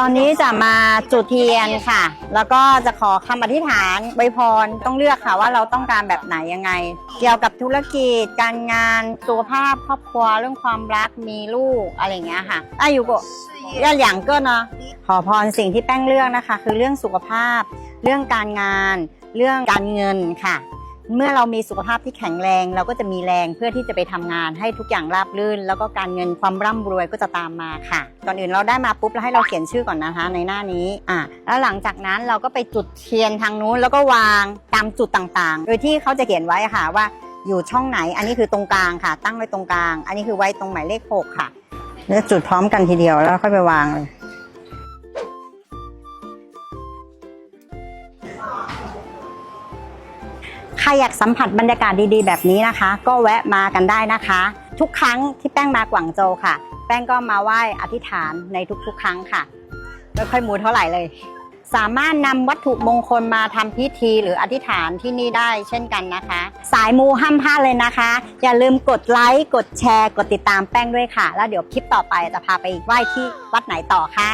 ตอนนี้จะมาจุดเทียนค่ะ แล้วก็จะขอคำอธิษฐานใบพรต้องเลือกค่ะว่าเราต้องการแบบไหนยังไง เกี่ยวกับธุรกิจ การงานสุขภาพครอบครัวเรื่องความรักมีลูกอะไรอย่างเงี้ยค่ะอายุก็ย่าหยางก็เนาะขอพรสิ่งที่แป้งเลือกนะคะ คือเรื่องสุขภาพ เรื่องการงาน เรื่องการเงินค่ะ เมื่อเรามีสุขภาพที่แข็งแรง เราก็จะมีแรงเพื่อที่จะไปทำงานให้ทุกอย่างราบรื่น แล้วก็การเงินความร่ำรวยก็จะตามมาค่ะ ก่อนอื่นเราได้มาปุ๊บแล้วให้เราเขียนชื่อก่อนนะคะ ในหน้านี้อะแล้วหลังจากนั้นเราก็ไปจุดเทียนทางนู้นแล้วก็วางตามจุดต่างๆ โดยที่เขาจะเขียนไว้ค่ะว่าอยู่ช่องไหน อันนี้คือตรงกลางค่ะ ตั้งไว้ตรงกลาง อันนี้คือไว้ตรงหมายเลขหกค่ะ แล้วจุดพร้อมกันทีเดียวแล้วค่อยไปวางเลย ครอยากสัมผัสบรรยากาศดีๆ แบบนี้นะคะ ก็แวะมากันได้นะคะ ทุกครั้งที่แป้งมากวางโจวค่ะ แป้งก็มาไหว้อธิษฐานในทุกๆ ครั้งค่ะไม่ค่อยมูเท่าไหร่เลย สามารถนำวัตถุมงคลมาทำพิธีหรืออธิษฐานที่นี่ได้เช่นกันนะคะ สายมูห้ามพลาดเลยนะคะ อย่าลืมกดไลค์กดแชร์ กดติดตามแป้งด้วยค่ะ แล้วเดี๋ยวคลิปต่อไปจะพาไปไหว้ที่วัดไหนต่อค่ะ